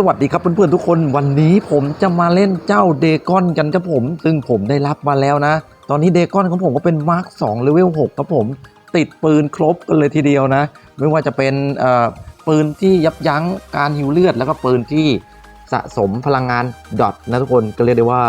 สวัสดีครับเพื่อนๆทุกคนวันนี้ผมจะมาเล่นเจ้าเดกอนกันครับผม ซึ่งผมได้รับมาแล้วนะ ตอนนี้เดกอนของผมก็เป็นมาร์ค2เลเวล6ครับผม ติดปืนครบกันเลยทีเดียวนะ ไม่ว่าจะเป็นเอ่อปืนที่ยับยั้งการหิวเลือด แล้วก็ปืนที่สะสมพลังงานดอทนะทุกคนก็เรียกได้ว่า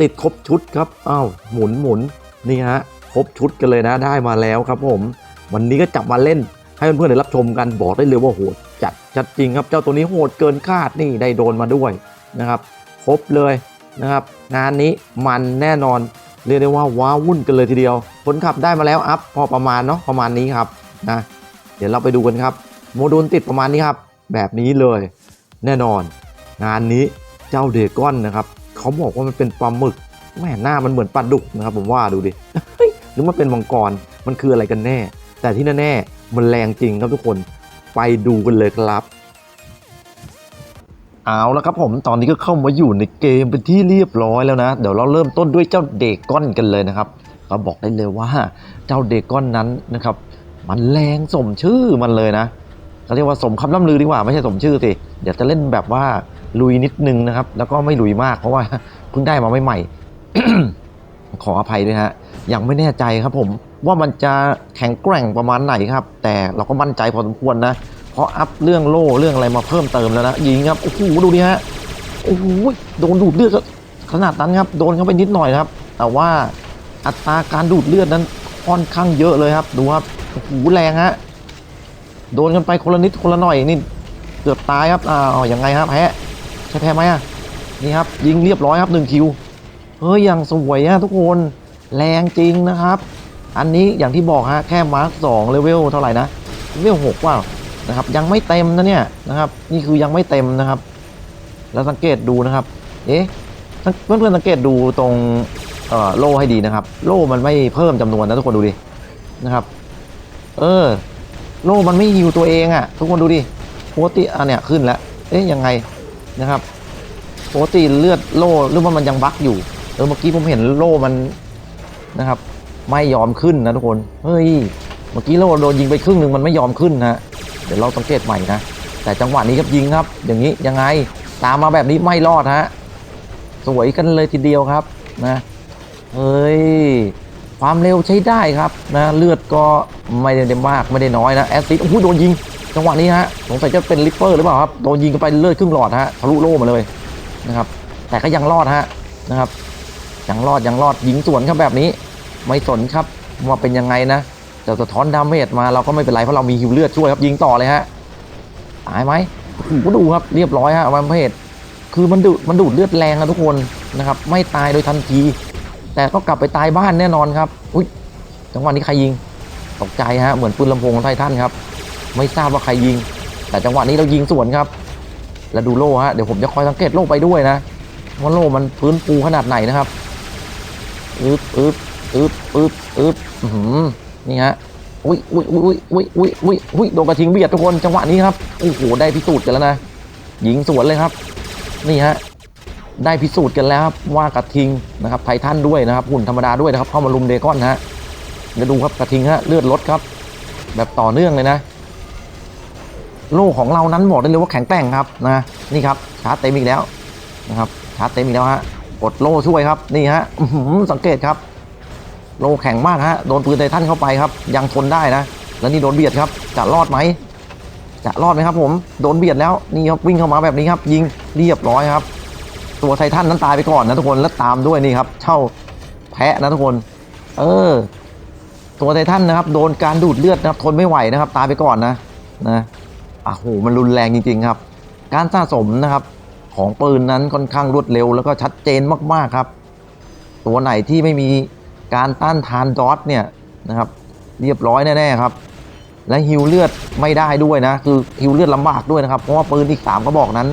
ติดครบชุดครับอ้าวหมุนหมุนนี่ฮะครบชุดกันเลยนะได้มาแล้วครับผม วันนี้ก็จับมาเล่นให้เพื่อนๆได้รับชมกันบอกได้เลยว่าโหด จัดจัดจริงครับเจ้าตัวนี้โหดเกินคาดนี่ได้โดนมาด้วยนะครับครบเลยนะครับ งานนี้มันแน่นอนเรียกได้ว่าว้าวุ่นกันเลยทีเดียวผลขับได้มาแล้วอัพพอประมาณเนาะประมาณนี้ครับนะเดี๋ยวเราไปดูกันครับ โมดูลติดประมาณนี้ครับ แบบนี้เลย แน่นอน งานนี้เจ้าเดก้อนนะครับเขาบอกว่ามันเป็นปลาหมึกแม่หน้ามันเหมือนปลาดุกนะครับ ผมว่าดูดิเฮ้ยหรือมันเป็นมังกรมันคืออะไรกันแน่ แต่ที่แน่ๆมันแรงจริงครับทุกคน ไปดูกันเลยครับเอาแล้วครับผมตอนนี้ก็เข้ามาอยู่ในเกมเป็นที่เรียบร้อยแล้วนะ เดี๋ยวเราเริ่มต้นด้วยเจ้าเดก้อนกันเลยนะครับก็บอกได้เลยว่าเจ้าเดก้อนนั้นนะครับ มันแรงสมชื่อมันเลยนะเขาเรียกว่าสมคำล่ำลือดีกว่าไม่ใช่สมชื่อสิเดี๋ยวจะเล่นแบบว่าลุยนิดนึงนะครับ แล้วก็ไม่ลุยมากเพราะว่าเพิ่งได้มาใหม่ๆขออภัยด้วยฮะ ยังไม่แน่ใจครับผมว่ามันจะแข็งแกร่งประมาณไหนครับ แต่เราก็มั่นใจพอสมควรนะ เพราะอัพเรื่องโล่เรื่องอะไรมาเพิ่มเติมแล้วนะยิงครับโอ้โหดูดิฮะโอ้โหโดนดูดเลือดขนาดนั้นครับโดนเข้าไปนิดหน่อยครับ แต่ว่าอัตราการดูดเลือดนั้นค่อนข้างเยอะเลยครับ ดูครับโอ้โหแรงฮะโดนกันไปคนละนิดคนละหน่อยนี่เกือบตายครับอ้าวยังไงครับแพ้ใช่แพ้ไหมอะนี่ครับยิงเรียบร้อยครับหนึ่งคิวเฮ้ยย่างสวยฮะทุกคน แรงจริงนะครับ อันนี้อย่างที่บอกฮะแค่มาร์คสองเลเวลเท่าไหร่นะเลเวลหกว่านะครับยังไม่เต็มนะเนี่ยนะครับ นี่คือยังไม่เต็มนะครับ แล้วสังเกตดูนะครับ เอ๊ะเพื่อนเพื่อนๆสังเกตดูตรงเอ่อโล่ให้ดีนะครับ โล่มันไม่เพิ่มจำนวนนะทุกคนดูดินะครับ เออ โล่มันไม่ฮิวตัวเองอะ่ะ ทุกคนดูดิปกติอะเนี่ยขึ้นแล้ว เอ๊ะยังไงนะครับปกติเลือดโล่หรือว่ามันยังบั๊กอยู่เออเมื่อกี้ผมเห็นโล่มัน นะครับ ไม่ยอมขึ้นนะทุกคน เฮ้ย เมื่อกี้โล่โดนยิงไปครึ่งหนึ่งมันไม่ยอมขึ้นนะเดี๋ยวเราสังเกตใหม่นะ แต่จังหวะนี้ครับยิงครับ อย่างนี้ยังไง ตามมาแบบนี้ไม่รอดฮะ สวยกันเลยทีเดียวครับนะ เฮ้ย ความเร็วใช้ได้ครับนะ เลือดก็ไม่ได้มากไม่ได้น้อยนะ แอสซิดโอ้โหโดนยิง จังหวะนี้ฮะ สงสัยจะเป็นลิปเปอร์หรือเปล่าครับ โดนยิงกันไปเลือดครึ่งหลอดฮะ ทะลุโล่มาเลยนะครับ แต่ก็ยังรอดฮะนะครับ ยังรอดยังรอดยิงสวนครับแบบนี้ ไม่สนครับว่าเป็นยังไงนะจะสะท้อนดาเมจมาเราก็ไม่เป็นไรเพราะเรามีฮิวเลือดช่วยครับยิงต่อเลยฮะตายไหมโอ้โหดูครับเรียบร้อยฮะวันเพจคือมันดูดมันดูดเลือดแรงนะทุกคนนะครับ ไม่ตายโดยทันที แต่ก็กลับไปตายบ้านแน่นอนครับอุ้ยจังหวะนี้ใครยิงตกใจฮะเหมือนปืนลำโพงของไททันครับ ไม่ทราบว่าใครยิง แต่จังหวะนี้เรายิงสวนครับ แล้วดูโล่ฮะเดี๋ยวผมจะคอยสังเกตโล่ไปด้วยนะว่าโล่มันพื้นปูขนาดไหนนะครับ อึบอึบอึบอึบอึบอื้อหือนี่ฮะอุ้ยอุ้ยอุ้ยอุ้ยอุ้ยอุ้ยอุ้ยโดนกระทิงเบียดทุกคนจังหวะนี้ครับโอ้โหได้พิสูจน์กันแล้วนะยิงสวนเลยครับ นี่ฮะได้พิสูจน์กันแล้วครับว่ากระทิงนะครับไททันด้วยนะครับหุ่นธรรมดาด้วยนะครับเข้ามาลุมเดกอนนะฮะเดี๋ยวดูครับกระทิงฮะเลือดลดครับ แบบต่อเนื่องเลยนะ โลกของเรานั้นบอกได้เลยว่าแข็งแกร่งครับนะนี่ครับชาร์จเต็มอีกแล้วนะครับชาร์จเต็มอีกแล้วฮะ กดโล่ช่วยครับนี่ฮะสังเกตครับ โลแข็งมากฮะโดนปืนไททันเข้าไปครับ ยังทนได้นะ แล้วนี่โดนเบียดครับ จะรอดไหมจะรอดไหมครับ ผมโดนเบียดแล้วนี่ครับวิ่งเข้ามาแบบนี้ครับ ยิงเรียบร้อยครับ ตัวไททันนั้นตายไปก่อนนะทุกคนแล้วตามด้วยนี่ครับเช่าแพะนะทุกคน เออ ตัวไททันนะครับ โดนการดูดเลือดนะครับ ทนไม่ไหวนะครับ ตายไปก่อนนะนะอะโหมันรุนแรงจริง ๆ ครับ การสะสมนะครับ ของปืนนั้นค่อนข้างรวดเร็ว แล้วก็ชัดเจนมากๆครับ ตัวไหนที่ไม่มีการต้านทานดอทเนี่ยนะครับ เรียบร้อยแน่ๆครับ และฮิวเลือดไม่ได้ด้วยนะ คือฮิวเลือดลำบากด้วยนะครับ เพราะว่าปืนอีก3ก็บอกนั้น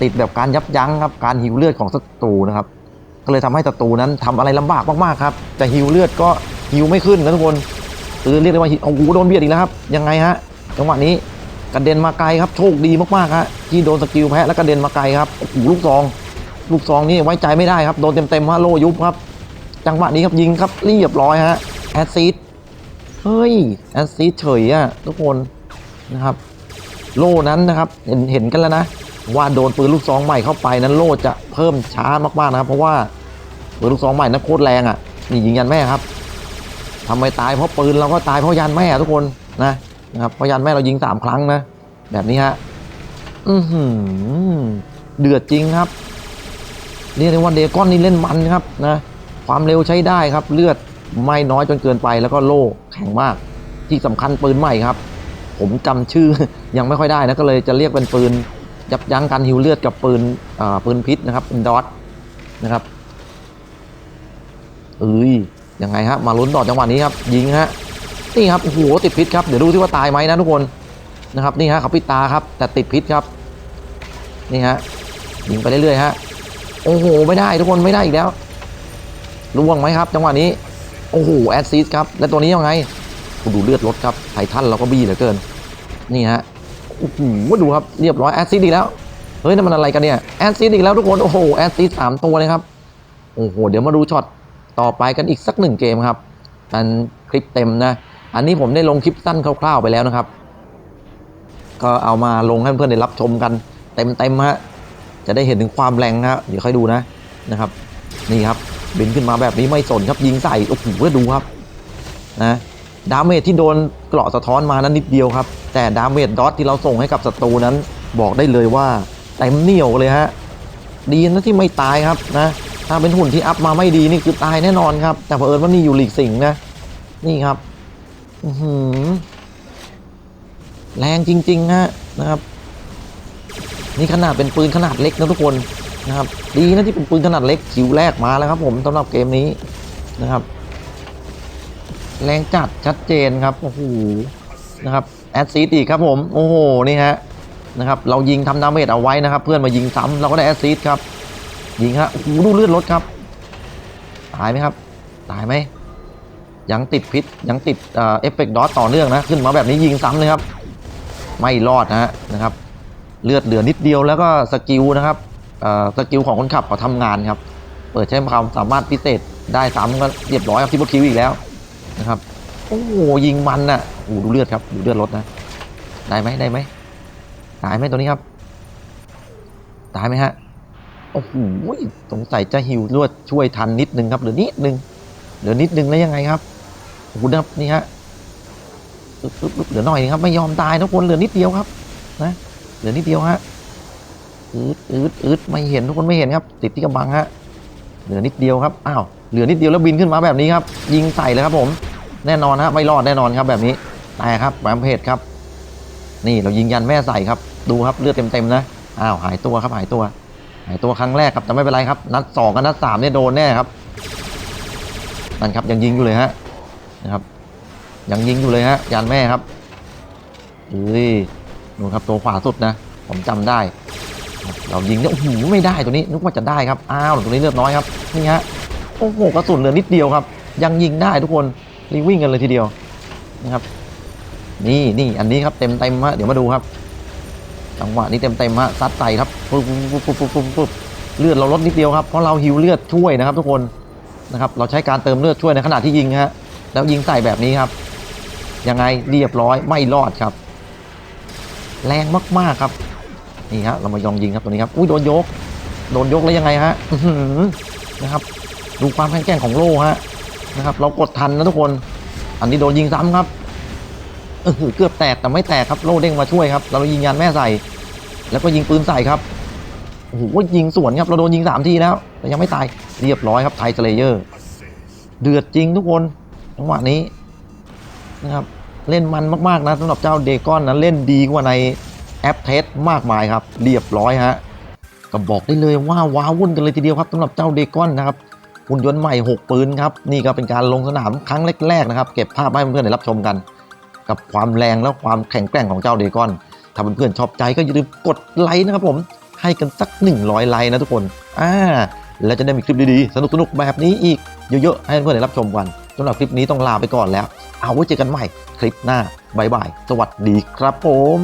ติดแบบการยับยั้งครับการฮิวเลือดของศัตรูนะครับ ก็เลยทำให้ศัตรูนั้นทำอะไรลำบากมากๆครับแต่ฮิวเลือดก็ฮิวไม่ขึ้นนะทุกคนคือเรียกได้ว่าโอ้โหโดนเบียดอีกแล้วครับยังไงฮะจังหวะนี้ กระเด็นมาไกลครับ โชคดีมากๆฮะที่โดนสกิลแพ้แล้วกระเด็นมาไกลครับโอ้โหลูกซอง ลูกซองนี่ไว้ใจไม่ได้ครับ โดนเต็มๆฮะโลยุบครับ จังหวะนี้ครับยิงครับเรียบร้อยฮะแอซซิดเฮ้ยแอซซิดเฉยอะทุกคนนะครับ โล่นั้นนะครับเห็นเห็นกันแล้วนะ ว่าโดนปืนลูกซองใหม่เข้าไปนั้นโล่จะเพิ่มช้ามากๆนะครับ เพราะว่าปืนลูกซองใหม่นั้นโคตรแรงอะนี่ยิงยันแม่ครับทำไมตายเพราะปืนเราก็ตายเพราะยันแม่ทุกคนนะ นะครับพราะยันแม่เรายิงสามครั้งนะ แบบนี้ฮะอือหือเดือดจริงครับเรียกได้ว่าเดก้อนนี่เล่นมันครับนะความเร็วใช้ได้ครับ เลือดไม่น้อยจนเกินไปแล้วก็โล่แข็งมาก ที่สำคัญปืนใหม่ครับ ผมจำชื่อยังไม่ค่อยได้นะก็เลยจะเรียกเป็นปืนยับยั้งการหิวเลือดกับปืนอ่าปืนพิษนะครับเป็นดอทนะครับเอ้ยยังไงฮะมาลุ้นต่อจังหวะนี้ครับ ยิงฮะ นี่ครับโอ้โหติดพิษครับเดี๋ยวดูที่ว่าตายไหมนะทุกคนนะครับนี่ฮะเขาปิดตาครับ แต่ติดพิษครับนี่ฮะยิงไปเรื่อยๆฮะโอ้โหไม่ได้ทุกคนไม่ได้อีกแล้วล่วงไหมครับ จังหวะนี้โอ้โหแอดซิสครับแล้วตัวนี้ยังไงดูเลือดลดครับไททันเราก็บี้เหลือเกิน นี่ฮะโอ้โหดูครับเรียบร้อยแอดซิดอีกแล้วเฮ้ยนั่นมันอะไรกันเนี่ยแอดซิดอีกแล้วทุกคนโอ้โหแอดซิดสามตัวเลยครับโอ้โหเดี๋ยวมาดูช็อตต่อไปกันอีกสักหนึ่งเกมครับมันคลิปเต็มนะ อันนี้ผมได้ลงคลิปสั้นคร่าวๆไปแล้วนะครับ ก็เอามาลงให้เพื่อนๆได้รับชมกันเต็มๆฮะจะได้เห็นถึงความแรงนะฮะเดี๋ยวค่อยดูนะนะครับ นี่ครับบินขึ้นมาแบบนี้ไม่สนครับยิงใส่โอ้โหดูครับนะดาเมจที่โดนเกราะสะท้อนมานั้นนิดเดียวครับ แต่ดาเมจดอทที่เราส่งให้กับศัตรูนั้น บอกได้เลยว่าเต็มเหนียวเลยฮะดีนะที่ไม่ตายครับนะถ้าเป็นหุ่นที่อัพมาไม่ดีนี่คือตายแน่นอนครับ แต่เผอิญว่านี่อยู่หลีกสิงนะ นี่ครับ อือหือ แรงจริงๆฮะนะครับ นี่ขนาดเป็นปืนขนาดเล็กนะทุกคนนะครับ ดีนะที่เป็นปืนขนาดเล็กคิวแรกมาแล้วครับ ผมสำหรับเกมนี้นะครับ แรงจัดชัดเจนครับโอ้โหนะครับแอดซีดอีกครับผมโอ้โหนี่ฮะนะครับ เรายิงทำดาเมจเอาไว้นะครับ เพื่อนมายิงซ้ำเราก็ได้แอดซีดครับยิงฮะโอ้โหดูเลือดลดครับ ตายไหมครับ ตายไหม ยังติดพิษยังติดเอฟเฟกต์ดอทต่อเนื่องนะ ขึ้นมาแบบนี้ยิงซ้ำเลยครับ ไม่รอดนะฮะนะครับ เลือดเหลือนิดเดียวแล้วก็สกิลนะครับสกิลของคนขับเขาทำงานครับ เปิดใช้ความสามารถพิเศษได้ซ้ำก็เรียบร้อยครับที่บคิวอีกแล้วนะครับโอ้โหยิงมันน่ะโอ้โหดูเลือดครับดูเลือดลดนะ ได้ไหมได้ไหมตายไหมตัวนี้ครับ ตายไหมฮะโอ้โหสงสัยจะหิวลวดช่วยทันนิดนึงครับเหลือนิดนึงเหลือนิดนึงแล้วยังไงครับ โอ้โหนะครับนี่ฮะปึ๊บปึ๊บปึ๊บเหลือหน่อยครับ ไม่ยอมตายทุกคนเหลือนิดเดียวครับ นะ เหลือนิดเดียวฮะอืดอืดอืดไม่เห็นทุกคนไม่เห็นครับ ติดที่กำบังฮะเหลือนิดเดียวครับอ้าวเหลือนิดเดียวแล้วบินขึ้นมาแบบนี้ครับ ยิงใส่เลยครับผม แน่นอนฮะไม่รอดแน่นอนครับ แบบนี้แต่ครับแหวนเพชรครับ นี่เรายิงยันแม่ใส่ครับ ดูครับเลือดเต็มๆนะอ้าวหายตัวครับหายตัว หายตัวครั้งแรกครับแต่ไม่เป็นไรครับ นัดสองกับนัดสามเนี่ยโดนแน่ครับนั่นครับยังยิงอยู่เลยฮะ นะครับ ยังยิงอยู่เลยฮะยันแม่ครับเฮ้ยนู่นครับตัวขวาสุดนะ ผมจำได้ เรายิงเนี่ยโอ้โหไม่ได้ตัวนี้นึกว่าจะได้ครับอ้าวตัวนี้เลือดน้อยครับนี่ฮะโอ้โหกระสุนเหลือนิดเดียวครับ ยังยิงได้ทุกคนรีวิ่งกันเลยทีเดียวนะครับ นี่นี่อันนี้ครับเต็มเต็มฮะเดี๋ยวมาดูครับจังหวะนี้เต็มเต็มฮะซัดใส่ครับปุ๊บปุ๊บปุ๊บปุ๊บปุ๊บปุ๊บเลือดเราลดนิดเดียวครับเพราะเราหิวเลือดช่วยนะครับ ทุกคนนะครับ เราใช้การเติมเลือดช่วยในขณะที่ยิงฮะ แล้วยิงใส่แบบนี้ครับ ยังไงเรียบร้อยไม่รอดครับ แรงมากๆครับ นี่ฮะเรามาลองยิงครับตัวนี้ครับ อุ้ยโดนยก โดนยกแล้วยังไงฮะนะครับ ดูความแข็งแกร่งของโล่ฮะนะครับ เรากดทันนะทุกคน อันนี้โดนยิงซ้ำครับเออเกือบแตกแต่ไม่แตกครับโล่เด้งมาช่วยครับ เรายิงยานแม่ใส่ แล้วก็ยิงปืนใส่ครับโอ้โหยิงสวนครับเราโดนยิงสามทีแล้วแต่ยังไม่ตายเรียบร้อยครับไทสเลเยอร์ เดือดจริงทุกคน จังหวะนี้นะครับเล่นมันมากๆนะสำหรับเจ้าเดกอนนะเล่นดีกว่าในแอปเทสมากมายครับ เรียบร้อยฮะก็บอกได้เลยว่าว้าวุ่นกันเลยทีเดียวครับสำหรับเจ้าเดกอนนะครับหุ่นยนต์ใหม่ 6 ปืนครับ นี่ก็เป็นการลงสนามครั้งแรกๆนะครับ เก็บภาพให้เพื่อนๆได้รับชมกัน กับความแรงและความแข็งแกร่งของเจ้าเดกอน ถ้าเพื่อนๆชอบใจก็อย่าลืมกดไลค์นะครับผมให้กันสัก 100 ไลค์นะทุกคนอ่าแล้วจะได้มีคลิปดีๆ สนุกๆแบบนี้อีกเยอะๆให้เพื่อนๆได้รับชมกัน สำหรับคลิปนี้ต้องลาไปก่อนแล้ว เอาไว้เจอกันใหม่คลิปหน้าบายบาย สวัสดีครับผม